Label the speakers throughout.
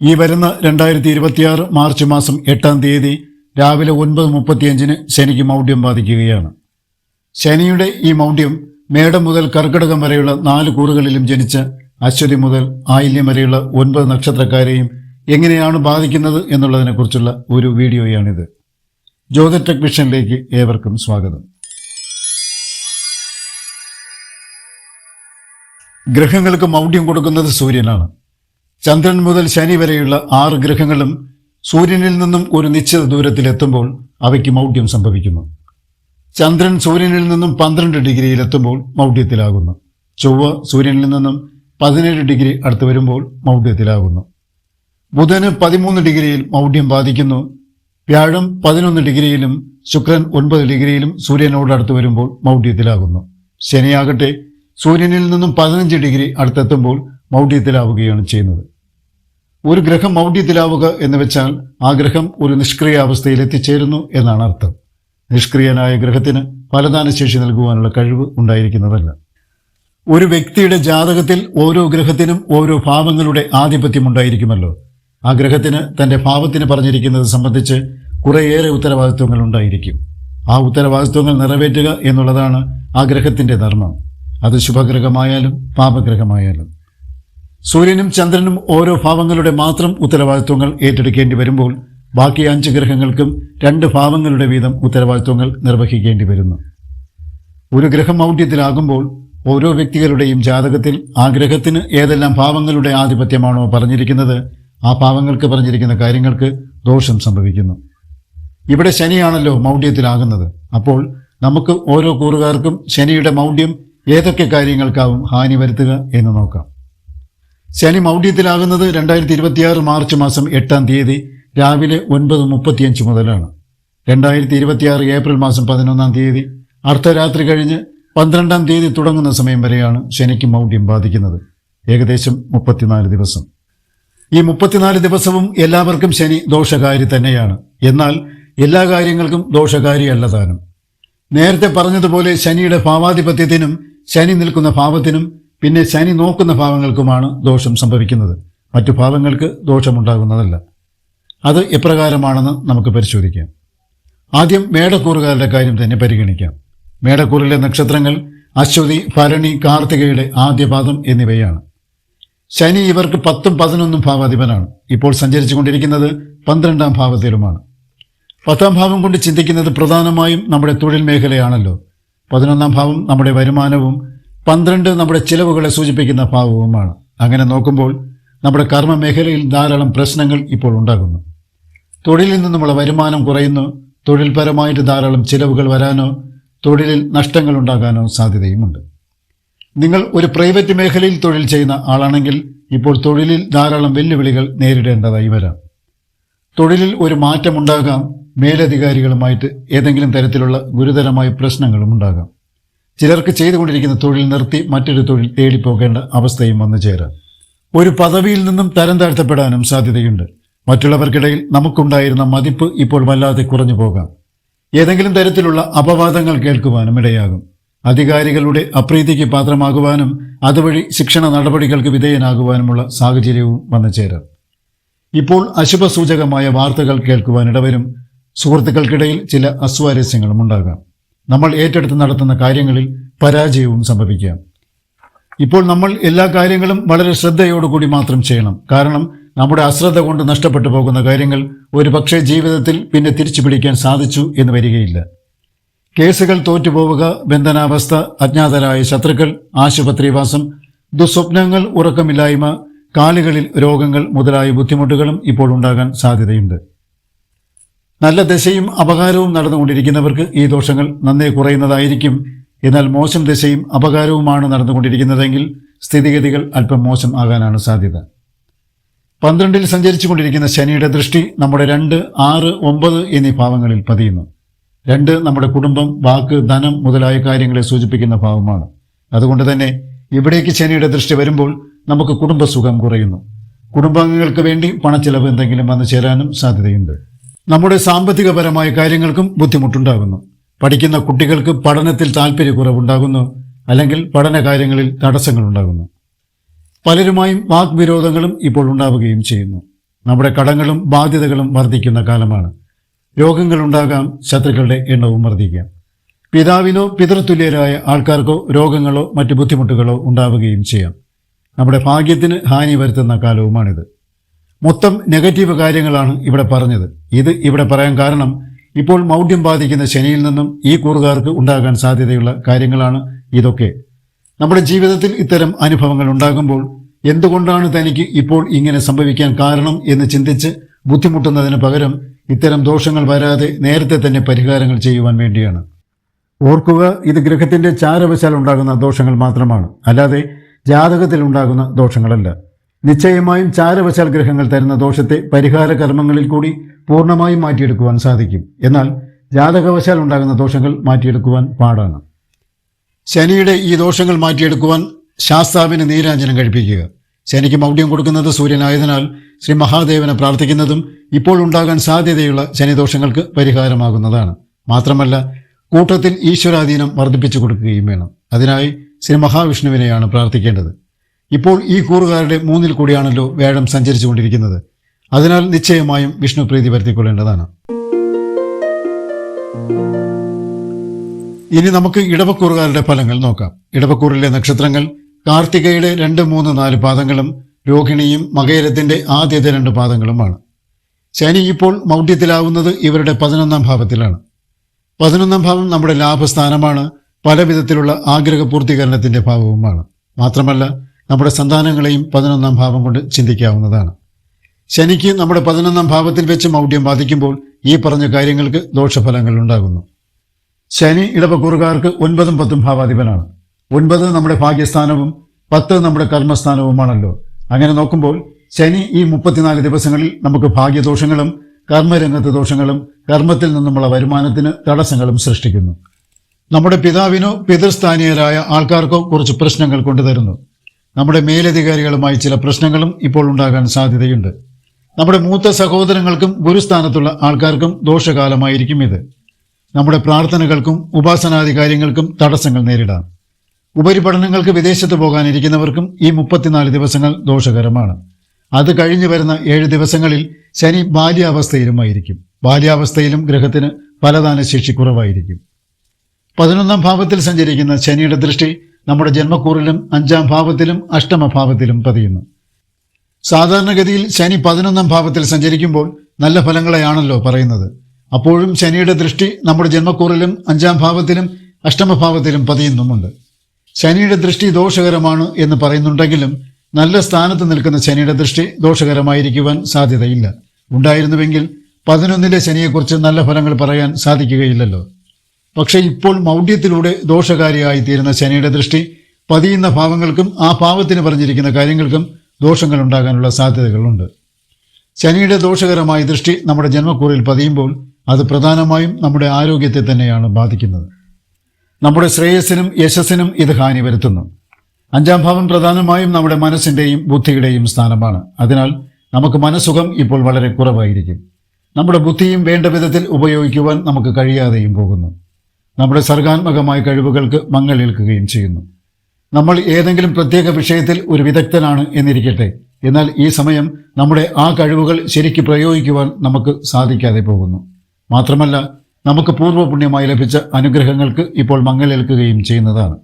Speaker 1: ഈ വരുന്ന രണ്ടായിരത്തി ഇരുപത്തിയാറ് മാർച്ച് മാസം എട്ടാം തീയതി രാവിലെ ഒൻപത് മുപ്പത്തിയഞ്ചിന് ശനിക്ക് മൗഢ്യം ബാധിക്കുകയാണ് ശനിയുടെ ഈ മൗഢ്യം മേടം മുതൽ കർക്കിടകം വരെയുള്ള നാല് കൂറുകളിലും ജനിച്ച അശ്വതി മുതൽ ആയില്യം വരെയുള്ള ഒൻപത് നക്ഷത്രക്കാരെയും എങ്ങനെയാണ് ബാധിക്കുന്നത് എന്നുള്ളതിനെക്കുറിച്ചുള്ള ഒരു വീഡിയോയാണിത്. ജ്യോതി ടെക് വിഷനിലേക്ക് ഏവർക്കും സ്വാഗതം. ഗ്രഹങ്ങൾക്ക് മൗഢ്യം കൊടുക്കുന്നത് സൂര്യനാണ്. ചന്ദ്രൻ മുതൽ ശനി വരെയുള്ള ആറ് ഗ്രഹങ്ങളും സൂര്യനിൽ നിന്നും ഒരു നിശ്ചിത ദൂരത്തിലെത്തുമ്പോൾ അവയ്ക്ക് മൗഢ്യം സംഭവിക്കുന്നു. ചന്ദ്രൻ സൂര്യനിൽ നിന്നും പന്ത്രണ്ട് ഡിഗ്രിയിലെത്തുമ്പോൾ മൗഢ്യത്തിലാകുന്നു. ചൊവ്വ സൂര്യനിൽ നിന്നും പതിനേഴ് ഡിഗ്രി അടുത്ത് വരുമ്പോൾ മൗഢ്യത്തിലാകുന്നു. ബുധന് പതിമൂന്ന് ഡിഗ്രിയിൽ മൗഢ്യം ബാധിക്കുന്നു. വ്യാഴം പതിനൊന്ന് ഡിഗ്രിയിലും ശുക്രൻ ഒൻപത് ഡിഗ്രിയിലും സൂര്യനോട് അടുത്ത് വരുമ്പോൾ മൗഢ്യത്തിലാകുന്നു. ശനിയാകട്ടെ സൂര്യനിൽ നിന്നും പതിനഞ്ച് ഡിഗ്രി അടുത്തെത്തുമ്പോൾ മൗഢ്യത്തിലാവുകയാണ് ചെയ്യുന്നത്. ഒരു ഗ്രഹം മൗഢ്യത്തിലാവുക എന്ന് വെച്ചാൽ ആ ഗ്രഹം ഒരു നിഷ്ക്രിയ അവസ്ഥയിൽ എത്തിച്ചേരുന്നു എന്നാണ് അർത്ഥം. നിഷ്ക്രിയനായ ഗ്രഹത്തിന് ഫലദാനശേഷി നൽകുവാനുള്ള കഴിവ് ഉണ്ടായിരിക്കുന്നതല്ല. ഒരു വ്യക്തിയുടെ ജാതകത്തിൽ ഓരോ ഗ്രഹത്തിനും ഓരോ ഭാവങ്ങളുടെ ആധിപത്യം ഉണ്ടായിരിക്കുമല്ലോ. ആ ഗ്രഹത്തിന് തന്റെ ഭാവത്തിന് പറഞ്ഞിരിക്കുന്നത് സംബന്ധിച്ച് കുറേയേറെ ഉത്തരവാദിത്വങ്ങൾ ഉണ്ടായിരിക്കും. ആ ഉത്തരവാദിത്വങ്ങൾ നിറവേറ്റുക എന്നുള്ളതാണ് ആ ഗ്രഹത്തിന്റെ ധർമ്മം. അത് ശുഭഗ്രഹമായാലും പാപഗ്രഹമായാലും. സൂര്യനും ചന്ദ്രനും ഓരോ ഭാവങ്ങളുടെ മാത്രം ഉത്തരവാദിത്വങ്ങൾ ഏറ്റെടുക്കേണ്ടി വരുമ്പോൾ ബാക്കി അഞ്ച് ഗ്രഹങ്ങൾക്കും രണ്ട് ഭാവങ്ങളുടെ വീതം ഉത്തരവാദിത്വങ്ങൾ നിർവഹിക്കേണ്ടി വരുന്നു. ഒരു ഗ്രഹം ഔഢ്യത്തിലാകുമ്പോൾ ഓരോ വ്യക്തികളുടെയും ജാതകത്തിൽ ആ ഗ്രഹത്തിന് ഏതെല്ലാം ഭാവങ്ങളുടെ ആധിപത്യമാണോ പറഞ്ഞിരിക്കുന്നത് ആ ഭാവങ്ങൾക്ക് പറഞ്ഞിരിക്കുന്ന കാര്യങ്ങൾക്ക് ദോഷം സംഭവിക്കുന്നു. ഇവിടെ ശനിയാണല്ലോ മൗഢ്യത്തിലാകുന്നത്. അപ്പോൾ നമുക്ക് ഓരോ കൂറുകാർക്കും ശനിയുടെ മൗഢ്യം ഏതൊക്കെ കാര്യങ്ങൾക്കാവും ഹാനി വരുത്തുക എന്ന് നോക്കാം. ശനി മൗഢ്യത്തിലാകുന്നത് രണ്ടായിരത്തി ഇരുപത്തിയാറ് മാർച്ച് മാസം എട്ടാം തീയതി രാവിലെ ഒൻപത് മുപ്പത്തിയഞ്ച് മുതലാണ്. രണ്ടായിരത്തി ഇരുപത്തിയാറ് ഏപ്രിൽ മാസം പതിനൊന്നാം തീയതി അർദ്ധരാത്രി കഴിഞ്ഞ് പന്ത്രണ്ടാം തീയതി തുടങ്ങുന്ന സമയം വരെയാണ് ശനിക്ക് മൗഢ്യം ബാധിക്കുന്നത്. ഏകദേശം മുപ്പത്തിനാല് ദിവസം. ഈ മുപ്പത്തിനാല് ദിവസവും എല്ലാവർക്കും ശനി ദോഷകാരി തന്നെയാണ്. എന്നാൽ എല്ലാ കാര്യങ്ങൾക്കും ദോഷകാരിയല്ല താനും. നേരത്തെ പറഞ്ഞതുപോലെ ശനിയുടെ ഭാവാധിപത്യത്തിനും ശനി നിൽക്കുന്ന ഭാവത്തിനും പിന്നെ ശനി നോക്കുന്ന ഭാവങ്ങൾക്കുമാണ് ദോഷം സംഭവിക്കുന്നത്. മറ്റു ഭാവങ്ങൾക്ക് ദോഷമുണ്ടാകുന്നതല്ല. അത് എപ്രകാരമാണെന്ന് നമുക്ക് പരിശോധിക്കാം. ആദ്യം മേടക്കൂറുകാരുടെ കാര്യം തന്നെ പരിഗണിക്കാം. മേടക്കൂറിലെ നക്ഷത്രങ്ങൾ അശ്വതി ഭരണി കാർത്തികയുടെ ആദ്യപാദം എന്നിവയാണ്. ശനി ഇവർക്ക് പത്തും പതിനൊന്നും ഭാവാധിപനാണ്. ഇപ്പോൾ സഞ്ചരിച്ചു കൊണ്ടിരിക്കുന്നത് പന്ത്രണ്ടാം ഭാവത്തിലുമാണ്. പത്താം ഭാവം കൊണ്ട് ചിന്തിക്കുന്നത് പ്രധാനമായും നമ്മുടെ തൊഴിൽ മേഖലയാണല്ലോ. പതിനൊന്നാം ഭാവം നമ്മുടെ വരുമാനവും പന്ത്രണ്ട് നമ്മുടെ ചിലവുകളെ സൂചിപ്പിക്കുന്ന ഭാവവുമാണ് അങ്ങനെ നോക്കുമ്പോൾ നമ്മുടെ കർമ്മ മേഖലയിൽ ധാരാളം പ്രശ്നങ്ങൾ ഇപ്പോൾ ഉണ്ടാകുന്നു. തൊഴിലിൽ നിന്നുമുള്ള വരുമാനം കുറയുന്നു. തൊഴിൽപരമായിട്ട് ധാരാളം ചിലവുകൾ വരാനോ തൊഴിലിൽ നഷ്ടങ്ങൾ ഉണ്ടാകാനോ സാധ്യതയുമുണ്ട്. നിങ്ങൾ ഒരു പ്രൈവറ്റ് മേഖലയിൽ തൊഴിൽ ചെയ്യുന്ന ആളാണെങ്കിൽ ഇപ്പോൾ തൊഴിലിൽ ധാരാളം വെല്ലുവിളികൾ നേരിടേണ്ടതായി വരാം. തൊഴിലിൽ ഒരു മാറ്റമുണ്ടാകാം. മേലധികാരികളുമായിട്ട് ഏതെങ്കിലും തരത്തിലുള്ള ഗുരുതരമായ പ്രശ്നങ്ങളും ഉണ്ടാകാം. ചിലർക്ക് ചെയ്തുകൊണ്ടിരിക്കുന്ന തൊഴിൽ നിർത്തി മറ്റൊരു തൊഴിൽ തേടിപ്പോകേണ്ട അവസ്ഥയും വന്നു ചേരാം. ഒരു പദവിയിൽ നിന്നും തരം താഴ്ത്തപ്പെടാനും സാധ്യതയുണ്ട്. മറ്റുള്ളവർക്കിടയിൽ നമുക്കുണ്ടായിരുന്ന മതിപ്പ് ഇപ്പോൾ വല്ലാതെ കുറഞ്ഞു പോകാം. ഏതെങ്കിലും തരത്തിലുള്ള അപവാദങ്ങൾ കേൾക്കുവാനും ഇടയാകും. അധികാരികളുടെ അപ്രീതിക്ക് പാത്രമാകുവാനും അതുവഴി ശിക്ഷണ നടപടികൾക്ക് വിധേയനാകുവാനുമുള്ള സാഹചര്യവും വന്നു ചേരാം. ഇപ്പോൾ അശുഭസൂചകമായ വാർത്തകൾ കേൾക്കുവാനിടവരും. സുഹൃത്തുക്കൾക്കിടയിൽ ചില അസ്വാരസ്യങ്ങളും ഉണ്ടാകാം. നമ്മൾ ഏറ്റെടുത്ത് നടത്തുന്ന കാര്യങ്ങളിൽ പരാജയവും സംഭവിക്കാം. ഇപ്പോൾ നമ്മൾ എല്ലാ കാര്യങ്ങളും വളരെ ശ്രദ്ധയോടുകൂടി മാത്രം ചെയ്യണം. കാരണം നമ്മുടെ അശ്രദ്ധ കൊണ്ട് നഷ്ടപ്പെട്ടു പോകുന്ന കാര്യങ്ങൾ ഒരു പക്ഷേ ജീവിതത്തിൽ പിന്നെ തിരിച്ചു പിടിക്കാൻ സാധിച്ചു എന്ന് വരികയില്ല. കേസുകൾ തോറ്റുപോവുക ബന്ധനാവസ്ഥ അജ്ഞാതരായ ശത്രുക്കൾ ആശുപത്രിവാസം ദുസ്വപ്നങ്ങൾ ഉറക്കമില്ലായ്മ കാലുകളിൽ രോഗങ്ങൾ മുതലായ ബുദ്ധിമുട്ടുകളും ഇപ്പോൾ ഉണ്ടാകാൻ സാധ്യതയുണ്ട്. നല്ല ദശയും അപകാരവും നടന്നുകൊണ്ടിരിക്കുന്നവർക്ക് ഈ ദോഷങ്ങൾ നന്നേ കുറയുന്നതായിരിക്കും. എന്നാൽ മോശം ദശയും അപകാരവുമാണ് നടന്നുകൊണ്ടിരിക്കുന്നതെങ്കിൽ സ്ഥിതിഗതികൾ അല്പം മോശം ആകാനാണ് സാധ്യത. പന്ത്രണ്ടിൽ സഞ്ചരിച്ചു കൊണ്ടിരിക്കുന്ന ശനിയുടെ ദൃഷ്ടി നമ്മുടെ രണ്ട് ആറ് ഒമ്പത് എന്നീ ഭാവങ്ങളിൽ പതിയുന്നു. രണ്ട് നമ്മുടെ കുടുംബം വാക്ക് ധനം മുതലായ കാര്യങ്ങളെ സൂചിപ്പിക്കുന്ന ഭാവമാണ്. അതുകൊണ്ട് തന്നെ ഇവിടേക്ക് ശനിയുടെ ദൃഷ്ടി വരുമ്പോൾ നമുക്ക് കുടുംബസുഖം കുറയുന്നു. കുടുംബാംഗങ്ങൾക്ക് വേണ്ടി പണച്ചെലവ് എന്തെങ്കിലും വന്നു ചേരാനും സാധ്യതയുണ്ട്. നമ്മുടെ സാമ്പത്തികപരമായ കാര്യങ്ങൾക്കും ബുദ്ധിമുട്ടുണ്ടാകുന്നു. പഠിക്കുന്ന കുട്ടികൾക്ക് പഠനത്തിൽ താല്പര്യക്കുറവുണ്ടാകുന്നു അല്ലെങ്കിൽ പഠന കാര്യങ്ങളിൽ തടസ്സങ്ങളുണ്ടാകുന്നു. പലരുമായും വാഗ്വിരോധങ്ങളും ഇപ്പോൾ ഉണ്ടാവുകയും ചെയ്യുന്നു. നമ്മുടെ കടങ്ങളും ബാധ്യതകളും വർദ്ധിക്കുന്ന കാലമാണ്. രോഗങ്ങളുണ്ടാകാം ശത്രുക്കളുടെ എണ്ണവും വർദ്ധിക്കാം. പിതാവിനോ പിതൃതുല്യരായ ആൾക്കാർക്കോ രോഗങ്ങളോ മറ്റു ബുദ്ധിമുട്ടുകളോ ഉണ്ടാവുകയും ചെയ്യാം. നമ്മുടെ ഭാഗ്യത്തിന് ഹാനി വരുത്തുന്ന കാലവുമാണിത്. മൊത്തം നെഗറ്റീവ് കാര്യങ്ങളാണ് ഇവിടെ പറഞ്ഞത്. ഇത് ഇവിടെ പറയാൻ കാരണം ഇപ്പോൾ മൗഢ്യം ബാധിക്കുന്ന ശനിയിൽ നിന്നും ഈ കൂറുകാർക്ക് ഉണ്ടാകാൻ സാധ്യതയുള്ള കാര്യങ്ങളാണ് ഇതൊക്കെ. നമ്മുടെ ജീവിതത്തിൽ ഇത്തരം അനുഭവങ്ങൾ ഉണ്ടാകുമ്പോൾ എന്തുകൊണ്ടാണ് തനിക്ക് ഇപ്പോൾ ഇങ്ങനെ സംഭവിക്കാൻ കാരണം എന്ന് ചിന്തിച്ച് ബുദ്ധിമുട്ടുന്നതിന് പകരം ഇത്തരം ദോഷങ്ങൾ വരാതെ നേരത്തെ തന്നെ പരിഹാരങ്ങൾ ചെയ്യുവാൻ വേണ്ടിയാണ്. ഓർക്കുക ഇത് ഗ്രഹത്തിന്റെ ചാരവശാൽ ഉണ്ടാകുന്ന ദോഷങ്ങൾ മാത്രമാണ്. അല്ലാതെ ജാതകത്തിൽ ഉണ്ടാകുന്ന ദോഷങ്ങളല്ല. നിശ്ചയമായും ചാരവശാൽ ഗ്രഹങ്ങൾ തരുന്ന ദോഷത്തെ പരിഹാര കർമ്മങ്ങളിൽ കൂടി പൂർണമായും മാറ്റിയെടുക്കുവാൻ സാധിക്കും. എന്നാൽ ജാതകവശാൽ ഉണ്ടാകുന്ന ദോഷങ്ങൾ മാറ്റിയെടുക്കുവാൻ പാടാണ്. ശനിയുടെ ഈ ദോഷങ്ങൾ മാറ്റിയെടുക്കുവാൻ ശാസ്താവിന് നീരാഞ്ജനം കഴിപ്പിക്കുക. ശനിക്ക് മൗഢ്യം കൊടുക്കുന്നത് സൂര്യനായതിനാൽ ശ്രീ മഹാദേവനെ പ്രാർത്ഥിക്കുന്നതും ഇപ്പോൾ ഉണ്ടാകാൻ സാധ്യതയുള്ള ശനിദോഷങ്ങൾക്ക് പരിഹാരമാകുന്നതാണ്. മാത്രമല്ല കൂട്ടത്തിൽ ഈശ്വരാധീനം വർദ്ധിപ്പിച്ചു കൊടുക്കുകയും വേണം. അതിനായി ശ്രീ മഹാവിഷ്ണുവിനെയാണ് പ്രാർത്ഥിക്കേണ്ടത്. ഇപ്പോൾ ഈ കൂറുകാരുടെ മൂന്നിൽ കൂടിയാണല്ലോ വേഴം സഞ്ചരിച്ചുകൊണ്ടിരിക്കുന്നത്. അതിനാൽ നിശ്ചയമായും വിഷ്ണു പ്രീതി വരുത്തിക്കൊള്ളേണ്ടതാണ്. ഇനി നമുക്ക് ഇടവക്കൂറുകാരുടെ ഫലങ്ങൾ നോക്കാം. ഇടവക്കൂറിലെ നക്ഷത്രങ്ങൾ കാർത്തികയുടെ രണ്ട് മൂന്ന് നാല് പാദങ്ങളും രോഹിണിയും മകേരത്തിന്റെ ആദ്യത്തെ രണ്ട് പാദങ്ങളുമാണ്. ശനി ഇപ്പോൾ മൗഢ്യത്തിലാവുന്നത് ഇവരുടെ പതിനൊന്നാം ഭാവത്തിലാണ്. പതിനൊന്നാം ഭാവം നമ്മുടെ ലാഭസ്ഥാനമാണ് പല വിധത്തിലുള്ള ആഗ്രഹ പൂർത്തീകരണത്തിന്റെ ഭാവവുമാണ്. മാത്രമല്ല നമ്മുടെ സന്താനങ്ങളെയും പതിനൊന്നാം ഭാവം കൊണ്ട് ചിന്തിക്കാവുന്നതാണ്. ശനിക്ക് നമ്മുടെ പതിനൊന്നാം ഭാവത്തിൽ വെച്ച് മൗഢ്യം ബാധിക്കുമ്പോൾ ഈ പറഞ്ഞ കാര്യങ്ങൾക്ക് ദോഷഫലങ്ങൾ ഉണ്ടാകുന്നു. ശനി ഇടവക്കൂറുകാർക്ക് ഒൻപതും പത്തും ഭാവാധിപനാണ്. ഒൻപത് നമ്മുടെ ഭാഗ്യസ്ഥാനവും പത്ത് നമ്മുടെ കർമ്മസ്ഥാനവുമാണല്ലോ. അങ്ങനെ നോക്കുമ്പോൾ ശനി ഈ മുപ്പത്തിനാല് ദിവസങ്ങളിൽ നമുക്ക് ഭാഗ്യദോഷങ്ങളും കർമ്മരംഗത്ത് ദോഷങ്ങളും കർമ്മത്തിൽ നിന്നുമുള്ള വരുമാനത്തിന് തടസ്സങ്ങളും സൃഷ്ടിക്കുന്നു. നമ്മുടെ പിതാവിനോ പിതൃസ്ഥാനീയരായ ആൾക്കാർക്കോ കുറച്ച് പ്രശ്നങ്ങൾ കൊണ്ടുതരുന്നു. നമ്മുടെ മേലധികാരികളുമായി ചില പ്രശ്നങ്ങളും ഇപ്പോൾ ഉണ്ടാകാൻ സാധ്യതയുണ്ട്. നമ്മുടെ മൂത്ത സഹോദരങ്ങൾക്കും ഗുരുസ്ഥാനത്തുള്ള ആൾക്കാർക്കും ദോഷകാലമായിരിക്കും ഇത്. നമ്മുടെ പ്രാർത്ഥനകൾക്കും ഉപാസനാദി കാര്യങ്ങൾക്കും തടസ്സങ്ങൾ നേരിടാം. ഉപരിപഠനങ്ങൾക്ക് വിദേശത്ത് പോകാനിരിക്കുന്നവർക്കും ഈ മുപ്പത്തിനാല് ദിവസങ്ങൾ ദോഷകരമാണ്. അത് കഴിഞ്ഞു വരുന്ന ഏഴ് ദിവസങ്ങളിൽ ശനി ബാല്യാവസ്ഥയിലുമായിരിക്കും. ബാല്യാവസ്ഥയിലും ഗ്രഹത്തിന് ഫലദാന ശേഷി കുറവായിരിക്കും. പതിനൊന്നാം ഭാവത്തിൽ സഞ്ചരിക്കുന്ന ശനിയുടെ ദൃഷ്ടി നമ്മുടെ ജന്മക്കൂറിലും അഞ്ചാം ഭാവത്തിലും അഷ്ടമഭാവത്തിലും പതിയുന്നു. സാധാരണഗതിയിൽ ശനി പതിനൊന്നാം ഭാവത്തിൽ സഞ്ചരിക്കുമ്പോൾ നല്ല ഫലങ്ങളെയാണല്ലോ പറയുന്നത്. അപ്പോഴും ശനിയുടെ ദൃഷ്ടി നമ്മുടെ ജന്മക്കൂറിലും അഞ്ചാം ഭാവത്തിലും അഷ്ടമഭാവത്തിലും പതിയുന്നുമുണ്ട്. ശനിയുടെ ദൃഷ്ടി ദോഷകരമാണ് എന്ന് പറയുന്നുണ്ടെങ്കിലും നല്ല സ്ഥാനത്ത് നിൽക്കുന്ന ശനിയുടെ ദൃഷ്ടി ദോഷകരമായിരിക്കുവാൻ സാധ്യതയില്ല. ഉണ്ടായിരുന്നുവെങ്കിൽ പതിനൊന്നിലെ ശനിയെക്കുറിച്ച് നല്ല ഫലങ്ങൾ പറയാൻ സാധിക്കുകയില്ലല്ലോ. പക്ഷേ ഇപ്പോൾ മൗഢ്യത്തിലൂടെ ദോഷകാരിയായി തീരുന്ന ശനിയുടെ ദൃഷ്ടി പതിയുന്ന ഭാവങ്ങൾക്കും ആ ഭാവത്തിന് പറഞ്ഞിരിക്കുന്ന കാര്യങ്ങൾക്കും ദോഷങ്ങൾ ഉണ്ടാകാനുള്ള സാധ്യതകളുണ്ട്. ശനിയുടെ ദോഷകരമായ ദൃഷ്ടി നമ്മുടെ ജന്മക്കൂറിൽ പതിയുമ്പോൾ അത് പ്രധാനമായും നമ്മുടെ ആരോഗ്യത്തെ തന്നെയാണ് ബാധിക്കുന്നത്. നമ്മുടെ ശ്രേയസ്സിനും യശസ്സിനും ഇത് ഹാനി വരുത്തുന്നു. അഞ്ചാം ഭാവം പ്രധാനമായും നമ്മുടെ മനസ്സിന്റെയും ബുദ്ധിയുടെയും സ്ഥാനമാണ്. അതിനാൽ നമുക്ക് മനസ്സുഖം ഇപ്പോൾ വളരെ കുറവായിരിക്കും. നമ്മുടെ ബുദ്ധിയും വേണ്ട വിധത്തിൽ ഉപയോഗിക്കുവാൻ നമുക്ക് കഴിയാതെയും പോകുന്നു. നമ്മുടെ സർഗാത്മകമായ കഴിവുകൾക്ക് മങ്ങലേൽക്കുകയും ചെയ്യുന്നു. നമ്മൾ ഏതെങ്കിലും പ്രത്യേക വിഷയത്തിൽ ഒരു വിദഗ്ധനാണ് എന്നിരിക്കട്ടെ എന്നാൽ ഈ സമയം നമ്മുടെ ആ കഴിവുകൾ ശരിക്ക് പ്രയോഗിക്കുവാൻ നമുക്ക് സാധിക്കാതെ പോകുന്നു. മാത്രമല്ല നമുക്ക് പൂർവപുണ്യമായി ലഭിച്ച അനുഗ്രഹങ്ങൾക്ക് ഇപ്പോൾ മങ്ങലേൽക്കുകയും ചെയ്യുന്നതാണ്.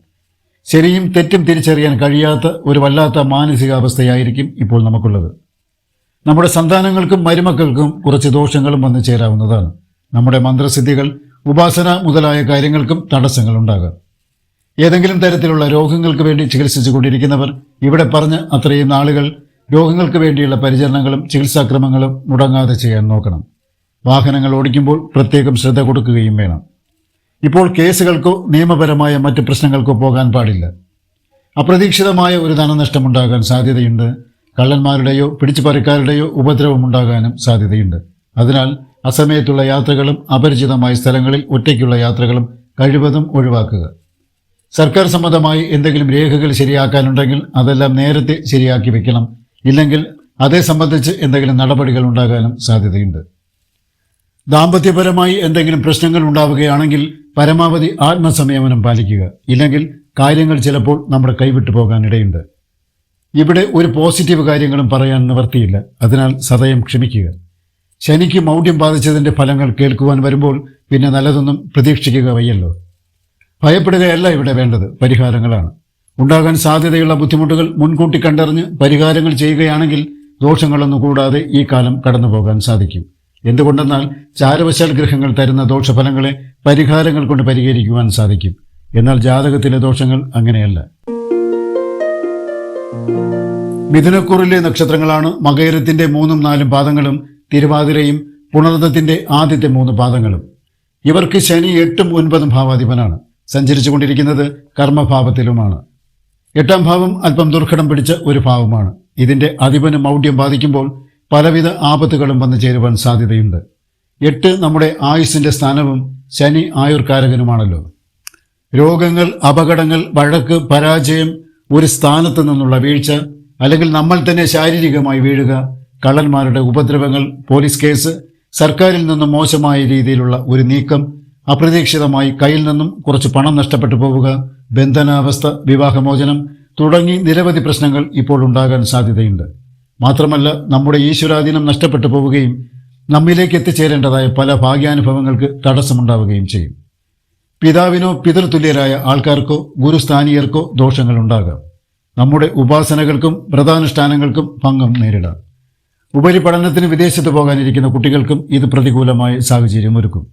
Speaker 1: ശരിയും തെറ്റും തിരിച്ചറിയാൻ കഴിയാത്ത ഒരു വല്ലാത്ത മാനസികാവസ്ഥയായിരിക്കും ഇപ്പോൾ നമുക്കുള്ളത്. നമ്മുടെ സന്താനങ്ങൾക്കും മരുമക്കൾക്കും കുറച്ച് ദോഷങ്ങളും വന്നു ചേരാവുന്നതാണ്. നമ്മുടെ മന്ത്രസിദ്ധികൾ ഉപാസന മുതലായ കാര്യങ്ങൾക്കും തടസ്സങ്ങൾ ഉണ്ടാകാം ഏതെങ്കിലും തരത്തിലുള്ള രോഗങ്ങൾക്ക് വേണ്ടി ചികിത്സിച്ചു കൊണ്ടിരിക്കുന്നവർ ഇവിടെ പറഞ്ഞ അത്രയും നാളുകൾ രോഗങ്ങൾക്ക് വേണ്ടിയുള്ള പരിചരണങ്ങളും ചികിത്സാക്രമങ്ങളും മുടങ്ങാതെ ചെയ്യാൻ നോക്കണം. വാഹനങ്ങൾ ഓടിക്കുമ്പോൾ പ്രത്യേകം ശ്രദ്ധ കൊടുക്കുകയും വേണം. ഇപ്പോൾ കേസുകൾക്കോ നിയമപരമായ മറ്റ് പ്രശ്നങ്ങൾക്കോ പോകാൻ പാടില്ല. അപ്രതീക്ഷിതമായ ഒരു ധനനഷ്ടമുണ്ടാകാൻ സാധ്യതയുണ്ട്. കള്ളന്മാരുടെയോ പിടിച്ചുപറിക്കാരുടെയോ ഉപദ്രവം ഉണ്ടാകാനും സാധ്യതയുണ്ട്. അതിനാൽ അസമയത്തുള്ള യാത്രകളും അപരിചിതമായ സ്ഥലങ്ങളിൽ ഒറ്റയ്ക്കുള്ള യാത്രകളും കഴിവതും ഒഴിവാക്കുക. സർക്കാർ സംബന്ധമായി എന്തെങ്കിലും രേഖകൾ ശരിയാക്കാനുണ്ടെങ്കിൽ അതെല്ലാം നേരത്തെ ശരിയാക്കി വെക്കണം. ഇല്ലെങ്കിൽ അതേ സംബന്ധിച്ച് എന്തെങ്കിലും നടപടികൾ ഉണ്ടാകാനും സാധ്യതയുണ്ട്. ദാമ്പത്യപരമായി എന്തെങ്കിലും പ്രശ്നങ്ങൾ ഉണ്ടാവുകയാണെങ്കിൽ പരമാവധി ആത്മസംയമനം പാലിക്കുക. ഇല്ലെങ്കിൽ കാര്യങ്ങൾ ചിലപ്പോൾ നമ്മുടെ കൈവിട്ടു പോകാനിടയുണ്ട്. ഇവിടെ ഒരു പോസിറ്റീവ് കാര്യങ്ങളും പറയാൻ നിവർത്തിയില്ല അതിനാൽ സദയം ക്ഷമിക്കുക. ശനിക്ക് മൗഢ്യം ബാധിച്ചതിന്റെ ഫലങ്ങൾ കേൾക്കുവാൻ വരുമ്പോൾ പിന്നെ നല്ലതൊന്നും പ്രതീക്ഷിക്കുക വയ്യല്ലോ. ഭയപ്പെടുകയല്ല ഇവിടെ വേണ്ടത് പരിഹാരങ്ങളാണ്. ഉണ്ടാകാൻ സാധ്യതയുള്ള ബുദ്ധിമുട്ടുകൾ മുൻകൂട്ടി കണ്ടറിഞ്ഞ് പരിഹാരങ്ങൾ ചെയ്യുകയാണെങ്കിൽ ദോഷങ്ങളൊന്നും കൂടാതെ ഈ കാലം കടന്നു പോകാൻ സാധിക്കും. എന്തുകൊണ്ടെന്നാൽ ചാരവശാൽ ഗ്രഹങ്ങൾ തരുന്ന ദോഷഫലങ്ങളെ പരിഹാരങ്ങൾ കൊണ്ട് പരിഹരിക്കുവാൻ സാധിക്കും. എന്നാൽ ജാതകത്തിലെ ദോഷങ്ങൾ അങ്ങനെയല്ല. മിഥുനക്കുറിലെ നക്ഷത്രങ്ങളാണ് മകേരത്തിന്റെ മൂന്നും നാലും പാദങ്ങളും തിരുവാതിരയും പുണർദത്തിന്റെ ആദ്യത്തെ മൂന്ന് പാദങ്ങളും. ഇവർക്ക് ശനി എട്ടും ഒൻപതും ഭാവാധിപനാണ്. സഞ്ചരിച്ചു കൊണ്ടിരിക്കുന്നത് കർമ്മഭാവത്തിലുമാണ്. എട്ടാം ഭാവം അല്പം ദുർഘടം പിടിച്ച ഒരു ഭാവമാണ്. ഇതിന്റെ അധിപന് മൗഢ്യം ബാധിക്കുമ്പോൾ പലവിധ ആപത്തുകളും വന്നു ചേരുവാൻ സാധ്യതയുണ്ട്. എട്ട് നമ്മുടെ ആയുസിന്റെ സ്ഥാനവും ശനി ആയുർകാരകനുമാണല്ലോ രോഗങ്ങൾ അപകടങ്ങൾ വഴക്ക് പരാജയം ഒരു സ്ഥാനത്ത് നിന്നുള്ള വീഴ്ച അല്ലെങ്കിൽ നമ്മൾ തന്നെ ശാരീരികമായി വീഴുക കള്ളന്മാരുടെ ഉപദ്രവങ്ങൾ പോലീസ് കേസ് സർക്കാരിൽ നിന്നും മോശമായ രീതിയിലുള്ള ഒരു നീക്കം അപ്രതീക്ഷിതമായി കയ്യിൽ നിന്നും കുറച്ച് പണം നഷ്ടപ്പെട്ടു പോവുക ബന്ധനാവസ്ഥ വിവാഹമോചനം തുടങ്ങി നിരവധി പ്രശ്നങ്ങൾ ഇപ്പോൾ ഉണ്ടാകാൻ സാധ്യതയുണ്ട്. മാത്രമല്ല നമ്മുടെ ഈശ്വരാധീനം നഷ്ടപ്പെട്ടു പോവുകയും നമ്മിലേക്ക് എത്തിച്ചേരേണ്ടതായ പല ഭാഗ്യാനുഭവങ്ങൾക്ക് തടസ്സമുണ്ടാവുകയും ചെയ്യും. പിതാവിനോ പിതൃതുല്യരായ ആൾക്കാർക്കോ ഗുരുസ്ഥാനീയർക്കോ ദോഷങ്ങൾ ഉണ്ടാകാം നമ്മുടെ ഉപാസനകൾക്കും വ്രതാനുഷ്ഠാനങ്ങൾക്കും ഭംഗം നേരിടാം. ഉപരിപഠനത്തിന് വിദേശത്ത് പോകാനിരിക്കുന്ന കുട്ടികൾക്കും ഇത് പ്രതികൂലമായ സാഹചര്യം ഒരുക്കും.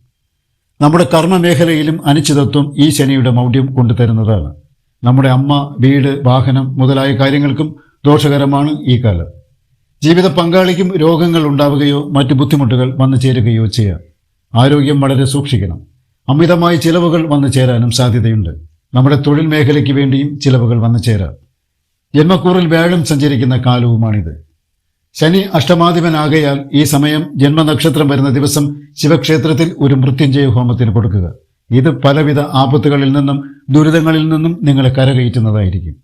Speaker 1: നമ്മുടെ കർമ്മമേഖലയിലും അനിശ്ചിതത്വം ഈ ശനിയുടെ മൗഢ്യം കൊണ്ടുതരുന്നതാണ്. നമ്മുടെ അമ്മ വീട് വാഹനം മുതലായ കാര്യങ്ങൾക്കും ദോഷകരമാണ് ഈ കാലം. ജീവിത പങ്കാളിക്കും രോഗങ്ങൾ ഉണ്ടാവുകയോ മറ്റു ബുദ്ധിമുട്ടുകൾ വന്നു ചേരുകയോ ചെയ്യാം. ആരോഗ്യം വളരെ സൂക്ഷിക്കണം. അമിതമായ ചിലവുകൾ വന്നു ചേരാനും സാധ്യതയുണ്ട്. നമ്മുടെ തൊഴിൽ മേഖലയ്ക്ക് വേണ്ടിയും ചിലവുകൾ വന്നു ചേരാം. ജന്മക്കൂറിൽ വ്യാഴം സഞ്ചരിക്കുന്ന കാലവുമാണിത്. ശനി അഷ്ടമാധിപനാകയാൽ ഈ സമയം ജന്മനക്ഷത്രം വരുന്ന ദിവസം ശിവക്ഷേത്രത്തിൽ ഒരു മൃത്യുഞ്ജയ ഹോമത്തിന് കൊടുക്കുക. ഇത് പലവിധ ആപത്തുകളിൽ നിന്നും ദുരിതങ്ങളിൽ നിന്നും നിങ്ങളെ കരകയറ്റുന്നതായിരിക്കും.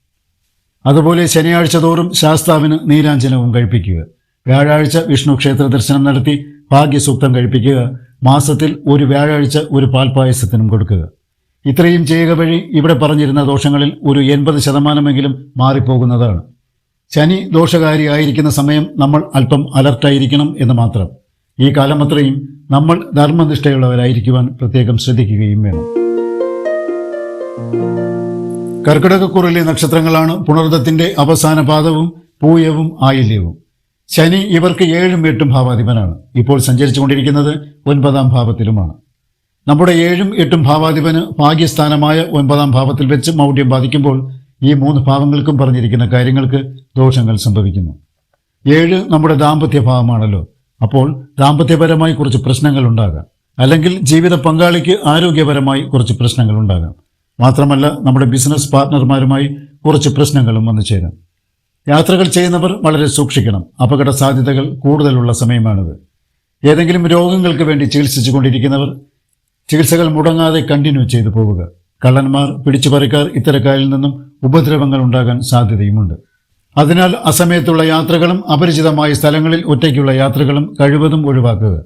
Speaker 1: അതുപോലെ ശനിയാഴ്ച തോറും ശാസ്താവിന് നീരാഞ്ജനവും കഴിപ്പിക്കുക. വ്യാഴാഴ്ച വിഷ്ണു ക്ഷേത്ര ദർശനം നടത്തി ഭാഗ്യസൂക്തം കഴിപ്പിക്കുക. മാസത്തിൽ ഒരു വ്യാഴാഴ്ച ഒരു പാൽപായസത്തിനും കൊടുക്കുക. ഇത്രയും ചെയ്യുക വഴി ഇവിടെ പറഞ്ഞിരുന്ന ദോഷങ്ങളിൽ ഒരു എൺപത് ശതമാനമെങ്കിലും മാറിപ്പോകുന്നതാണ്. ശനി ദോഷകാരിയായിരിക്കുന്ന സമയം നമ്മൾ അല്പം അലർട്ടായിരിക്കണം എന്ന് മാത്രം. ഈ കാലം അത്രയും നമ്മൾ ധർമ്മനിഷ്ഠയുള്ളവരായിരിക്കുവാൻ പ്രത്യേകം ശ്രദ്ധിക്കുകയും വേണം. കർക്കിടകക്കുറിലെ നക്ഷത്രങ്ങളാണ് പുണർദത്തിന്റെ അവസാന പാദവും പൂയവും ആയില്യവും. ശനി ഇവർക്ക് ഏഴും എട്ടും ഭാവാധിപനാണ്. ഇപ്പോൾ സഞ്ചരിച്ചുകൊണ്ടിരിക്കുന്നത് ഒൻപതാം ഭാവത്തിലുമാണ്. നമ്മുടെ ഏഴും എട്ടും ഭാവാധിപന് ഭാഗ്യസ്ഥാനമായ ഒൻപതാം ഭാവത്തിൽ വെച്ച് മൗഢ്യം ബാധിക്കുമ്പോൾ ഈ മൂന്ന് ഭാവങ്ങൾക്കും പറഞ്ഞിരിക്കുന്ന കാര്യങ്ങൾക്ക് ദോഷങ്ങൾ സംഭവിക്കുന്നു. ഏഴ് നമ്മുടെ ദാമ്പത്യ ഭാഗമാണല്ലോ. അപ്പോൾ ദാമ്പത്യപരമായി കുറച്ച് പ്രശ്നങ്ങൾ ഉണ്ടാകാം. അല്ലെങ്കിൽ ജീവിത പങ്കാളിക്ക് ആരോഗ്യപരമായി കുറച്ച് പ്രശ്നങ്ങൾ ഉണ്ടാകാം. മാത്രമല്ല നമ്മുടെ ബിസിനസ് പാർട്ട്ണർമാരുമായി കുറച്ച് പ്രശ്നങ്ങളും വന്നു ചേരാം. യാത്രകൾ ചെയ്യുന്നവർ വളരെ സൂക്ഷിക്കണം. അപകട സാധ്യതകൾ കൂടുതലുള്ള സമയമാണിത്. ഏതെങ്കിലും രോഗങ്ങൾക്ക് വേണ്ടി ചികിത്സിച്ചു കൊണ്ടിരിക്കുന്നവർ ചികിത്സകൾ മുടങ്ങാതെ കണ്ടിന്യൂ ചെയ്തു പോവുക. കള്ളന്മാർ പിടിച്ചുപറിക്കാർ ഇത്തരക്കാരിൽ നിന്നും ഉപദ്രവങ്ങൾ ഉണ്ടാകാൻ സാധ്യതയുമുണ്ട്. അതിനാൽ അസമയത്തുള്ള യാത്രകളും അപരിചിതമായ സ്ഥലങ്ങളിൽ ഒറ്റയ്ക്കുള്ള യാത്രകളും കഴിവതും ഒഴിവാക്കുക.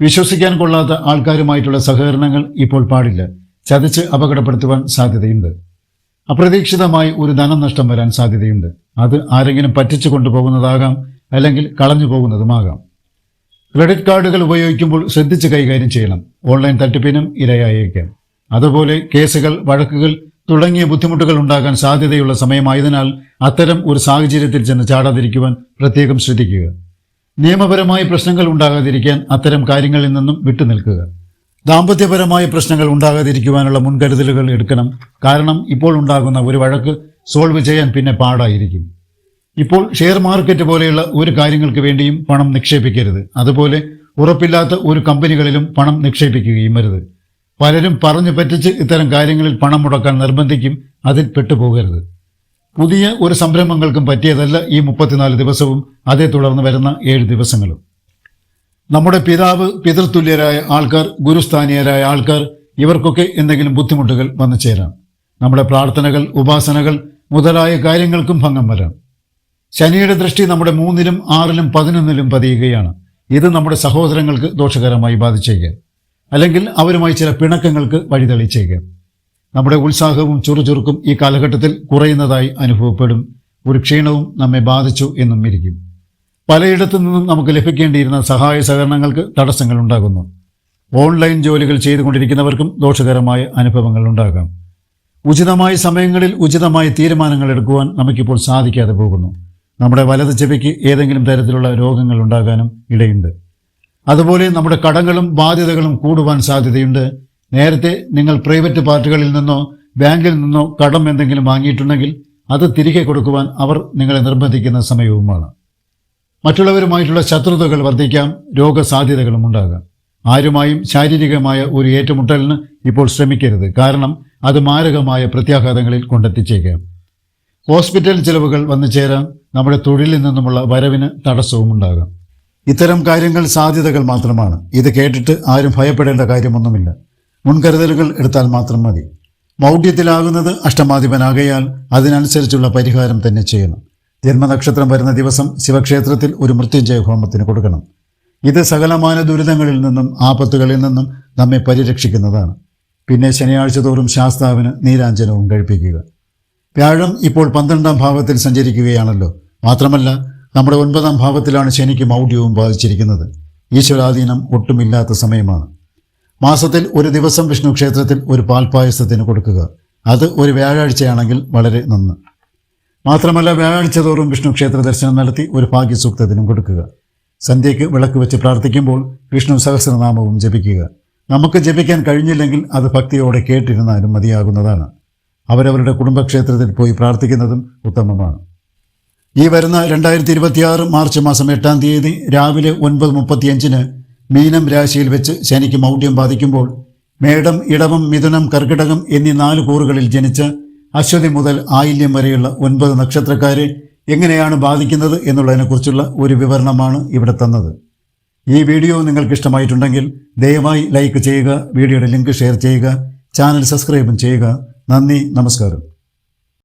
Speaker 1: വിശ്വസിക്കാൻ കൊള്ളാത്ത ആൾക്കാരുമായിട്ടുള്ള സഹകരണങ്ങൾ ഇപ്പോൾ പാടില്ല. ചതിച്ച് അപകടപ്പെടുത്തുവാൻ സാധ്യതയുണ്ട്. അപ്രതീക്ഷിതമായി ഒരു ധനനഷ്ടം വരാൻ സാധ്യതയുണ്ട്. അത് ആരെങ്കിലും പറ്റിച്ചു കൊണ്ടുപോകുന്നതാകാം അല്ലെങ്കിൽ കളഞ്ഞു പോകുന്നതുമാകാം. ക്രെഡിറ്റ് കാർഡുകൾ ഉപയോഗിക്കുമ്പോൾ ശ്രദ്ധിച്ച് കൈകാര്യം ചെയ്യണം. ഓൺലൈൻ തട്ടിപ്പിനും ഇരയായേക്കാം. അതുപോലെ കേസുകൾ വഴക്കുകൾ തുടങ്ങിയ ബുദ്ധിമുട്ടുകൾ ഉണ്ടാകാൻ സാധ്യതയുള്ള സമയമായതിനാൽ അത്തരം ഒരു സാഹചര്യത്തിൽ ചെന്ന് ചാടാതിരിക്കുവാൻ പ്രത്യേകം ശ്രദ്ധിക്കുക. നിയമപരമായ പ്രശ്നങ്ങൾ ഉണ്ടാകാതിരിക്കാൻ അത്തരം കാര്യങ്ങളിൽ നിന്നും വിട്ടുനിൽക്കുക. ദാമ്പത്യപരമായ പ്രശ്നങ്ങൾ ഉണ്ടാകാതിരിക്കുവാനുള്ള മുൻകരുതലുകൾ എടുക്കണം. കാരണം ഇപ്പോൾ ഉണ്ടാകുന്ന ഒരു വഴക്ക് സോൾവ് ചെയ്യാൻ പിന്നെ പാടായിരിക്കും. ഇപ്പോൾ ഷെയർ മാർക്കറ്റ് പോലെയുള്ള ഒരു കാര്യങ്ങൾക്ക് വേണ്ടിയും പണം നിക്ഷേപിക്കരുത്. അതുപോലെ ഉറപ്പില്ലാത്ത ഒരു കമ്പനികളിലും പണം നിക്ഷേപിക്കുകയും അരുത്. പലരും പറഞ്ഞു പറ്റിച്ച് ഇത്തരം കാര്യങ്ങളിൽ പണം മുടക്കാൻ നിർബന്ധിക്കും അതിൽ പെട്ടുപോകരുത്. പുതിയ ഒരു സംരംഭങ്ങൾക്കും പറ്റിയതല്ല ഈ മുപ്പത്തിനാല് ദിവസവും അതേ തുടർന്ന് വരുന്ന ഏഴ് ദിവസങ്ങളും. നമ്മുടെ പിതാവ് പിതൃതുല്യരായ ആൾക്കാർ ഗുരുസ്ഥാനീയരായ ആൾക്കാർ ഇവർക്കൊക്കെ എന്തെങ്കിലും ബുദ്ധിമുട്ടുകൾ വന്നു ചേരാം. നമ്മുടെ പ്രാർത്ഥനകൾ ഉപാസനകൾ മുതലായ കാര്യങ്ങൾക്കും ഭംഗം വരാം. ശനിയുടെ ദൃഷ്ടി നമ്മുടെ മൂന്നിലും ആറിലും പതിനൊന്നിലും പതിയുകയാണ്. ഇത് നമ്മുടെ സഹോദരങ്ങൾക്ക് ദോഷകരമായി ബാധിച്ചേക്കാം. അല്ലെങ്കിൽ അവരുമായി ചില പിണക്കങ്ങൾക്ക് വഴിതെളിച്ചേക്ക് നമ്മുടെ ഉത്സാഹവും ചുറുചുറുക്കും ഈ കാലഘട്ടത്തിൽ കുറയുന്നതായി അനുഭവപ്പെടും. ഒരു ക്ഷീണവും നമ്മെ ബാധിച്ചു എന്നും ഇരിക്കും. പലയിടത്തു നിന്നും നമുക്ക് ലഭിക്കേണ്ടിയിരുന്ന സഹായ സഹകരണങ്ങൾക്ക് തടസ്സങ്ങൾ ഉണ്ടാകുന്നു. ഓൺലൈൻ ജോലികൾ ചെയ്തുകൊണ്ടിരിക്കുന്നവർക്കും ദോഷകരമായ അനുഭവങ്ങൾ ഉണ്ടാകാം. ഉചിതമായ സമയങ്ങളിൽ ഉചിതമായ തീരുമാനങ്ങൾ എടുക്കുവാൻ നമുക്കിപ്പോൾ സാധിക്കാതെ പോകുന്നു. നമ്മുടെ വലത് ചെവിക്ക് ഏതെങ്കിലും തരത്തിലുള്ള രോഗങ്ങൾ ഉണ്ടാകാനും ഇടയുണ്ട്. അതുപോലെ നമ്മുടെ കടങ്ങളും ബാധ്യതകളും കൂടുവാൻ സാധ്യതയുണ്ട്. നേരത്തെ നിങ്ങൾ പ്രൈവറ്റ് പാർട്ടികളിൽ നിന്നോ ബാങ്കിൽ നിന്നോ കടം എന്തെങ്കിലും വാങ്ങിയിട്ടുണ്ടെങ്കിൽ അത് തിരികെ കൊടുക്കുവാൻ അവർ നിങ്ങളെ നിർബന്ധിക്കുന്ന സമയവുമാണ്. മറ്റുള്ളവരുമായിട്ടുള്ള ശത്രുതകൾ വർദ്ധിക്കാം രോഗസാധ്യതകളും ഉണ്ടാകാം. ആരുമായും ശാരീരികമായ ഒരു ഏറ്റുമുട്ടലിന് ഇപ്പോൾ ശ്രമിക്കരുത്. കാരണം അത് മാരകമായ പ്രത്യാഘാതങ്ങളിൽ കൊണ്ടെത്തിച്ചേക്കാം. ഹോസ്പിറ്റൽ ചിലവുകൾ വന്നു ചേരാം. നമ്മുടെ തൊഴിലിൽ നിന്നുമുള്ള വരവിന് തടസ്സവും ഉണ്ടാകാം ഇത്തരം കാര്യങ്ങൾ സാധ്യതകൾ മാത്രമാണ്. ഇത് കേട്ടിട്ട് ആരും ഭയപ്പെടേണ്ട കാര്യമൊന്നുമില്ല. മുൻകരുതലുകൾ എടുത്താൽ മാത്രം മതി. മൗഢ്യത്തിലാകുന്നത് അഷ്ടമാധിപനാകയാൽ അതിനനുസരിച്ചുള്ള പരിഹാരം തന്നെ ചെയ്യണം. ജന്മനക്ഷത്രം വരുന്ന ദിവസം ശിവക്ഷേത്രത്തിൽ ഒരു മൃത്യുഞ്ജയ ഹോമത്തിന് കൊടുക്കണം. ഇത് സകലമാന ദുരിതങ്ങളിൽ നിന്നും ആപത്തുകളിൽ നിന്നും നമ്മെ പരിരക്ഷിക്കുന്നതാണ്. പിന്നെ ശനിയാഴ്ച തോറും ശാസ്താവിന് നീരാഞ്ജനവും കഴിപ്പിക്കുക. വ്യാഴം ഇപ്പോൾ പന്ത്രണ്ടാം ഭാവത്തിൽ സഞ്ചരിക്കുകയാണല്ലോ. മാത്രമല്ല നമ്മുടെ ഒൻപതാം ഭാവത്തിലാണ് ശനിക്ക് മൗഢ്യവും ബാധിച്ചിരിക്കുന്നത്. ഈശ്വരാധീനം ഒട്ടുമില്ലാത്ത സമയമാണ്. മാസത്തിൽ ഒരു ദിവസം വിഷ്ണു ക്ഷേത്രത്തിൽ ഒരു പാൽപ്പായസത്തിന് കൊടുക്കുക. അത് ഒരു വ്യാഴാഴ്ചയാണെങ്കിൽ വളരെ നന്ന്. മാത്രമല്ല വ്യാഴാഴ്ച തോറും വിഷ്ണു ക്ഷേത്ര ദർശനം നടത്തി ഒരു ഭാഗ്യസൂക്തത്തിനും കൊടുക്കുക. സന്ധ്യയ്ക്ക് വിളക്ക് വെച്ച് പ്രാർത്ഥിക്കുമ്പോൾ വിഷ്ണു സഹസ്രനാമവും ജപിക്കുക. നമുക്ക് ജപിക്കാൻ കഴിഞ്ഞില്ലെങ്കിൽ അത് ഭക്തിയോടെ കേട്ടിരുന്നാലും മതിയാകുന്നതാണ്. അവരവരുടെ കുടുംബക്ഷേത്രത്തിൽ പോയി പ്രാർത്ഥിക്കുന്നതും ഉത്തമമാണ്. ഈ വരുന്ന രണ്ടായിരത്തി ഇരുപത്തിയാറ് മാർച്ച് മാസം എട്ടാം തീയതി രാവിലെ ഒൻപത് മുപ്പത്തിയഞ്ചിന് മീനം രാശിയിൽ വെച്ച് ശനിക്ക് മൗഢ്യം ബാധിക്കുമ്പോൾ മേടം ഇടവം മിഥുനം കർക്കിടകം എന്നീ നാല് കൂറുകളിൽ ജനിച്ച് അശ്വതി മുതൽ ആയില്യം വരെയുള്ള ഒൻപത് നക്ഷത്രക്കാരെ എങ്ങനെയാണ് ബാധിക്കുന്നത് എന്നുള്ളതിനെക്കുറിച്ചുള്ള ഒരു വിവരണമാണ് ഇവിടെ തന്നത്. ഈ വീഡിയോ നിങ്ങൾക്ക് ഇഷ്ടമായിട്ടുണ്ടെങ്കിൽ ദയവായി ലൈക്ക് ചെയ്യുക വീഡിയോയുടെ ലിങ്ക് ഷെയർ ചെയ്യുക ചാനൽ സബ്സ്ക്രൈബും ചെയ്യുക. നന്ദി നമസ്കാരം.